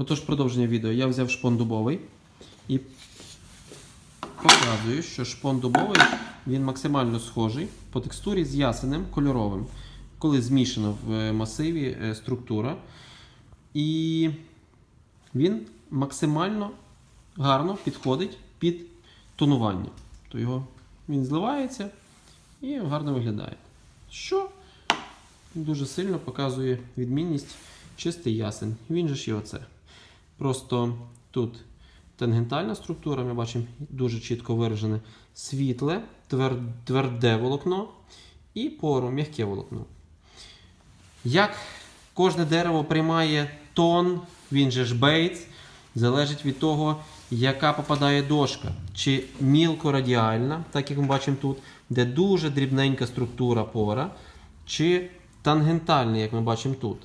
Отож, продовження відео. Я взяв шпон дубовий і показую, що шпон дубовий він максимально схожий по текстурі з ясенем кольоровим, коли змішана в е, масиві е, структура. І він максимально гарно підходить під тонування. То його він зливається і гарно виглядає. Що дуже сильно показує відмінність чистий ясен. Він же ж і оце. Просто тут тангентальна структура, ми бачимо дуже чітко виражене світле, тверде волокно і пору м'яке волокно. Як кожне дерево приймає тон, він же ж бейтс, залежить від того, яка попадає дошка. Чи мілкорадіальна, так як ми бачимо тут, де дуже дрібненька структура пора, чи тангентальна, як ми бачимо тут.